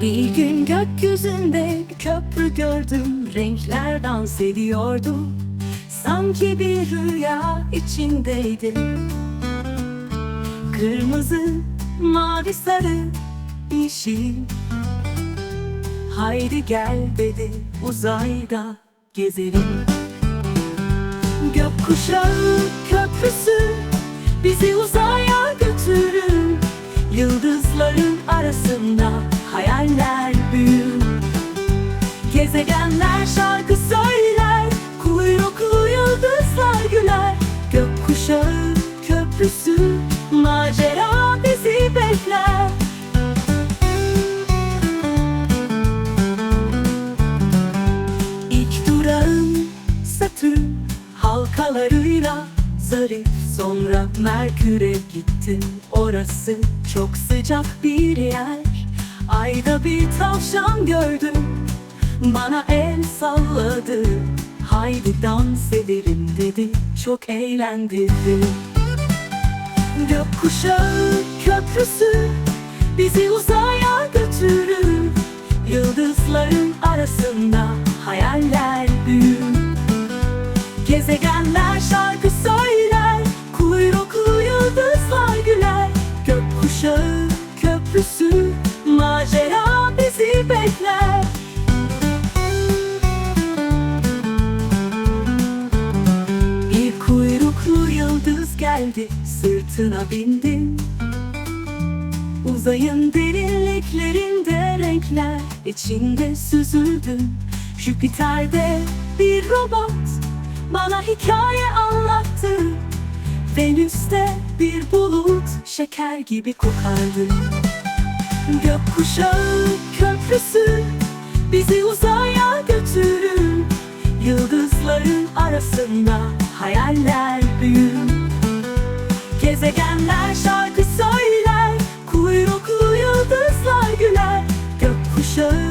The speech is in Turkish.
Bir gün gökyüzünde köprü gördüm Renkler dans ediyordu. Sanki bir rüya içindeydim Kırmızı, mavi, sarı, yeşil. Haydi gel dedi uzayda gezelim. Gökkuşağı köprüsü bizi uzaya götürür. Yıldızların arasında hayaller büyür. Gezegenler şarkı söyler Kuyruklu yıldızlar güler. Gökkuşağı köprüsü Macera bizi bekler. İlk durağım Satürn halkalarıyla zarif. Sonra Merkür'e gittim orası çok sıcak bir yer Ayda bir tavşan gördüm bana el salladı. Haydi dans edelim dedi çok eğlendirdi. Gökkuşağı köprüsü bizi uzaya götürür. Yıldızların arasında hayaller büyür. Gezegenler şarkı söyler Kuyruklu yıldızlar güler. Gökkuşağı köprüsü Macera bizi bekler. Bir kuyruklu yıldız geldi Sırtına bindim Uzayın derinliklerinde renkler içinde süzüldüm Jüpiter'de bir robot bana hikaye anlattı. Venüs'te bir bulut şeker gibi kokardı Gökkuşağı köprüsü bizi uzaya götürür. Yıldızların arasında hayaller büyür. Gezegenler şarkı söyler Kuyruklu yıldızlar güler. Gökkuşağı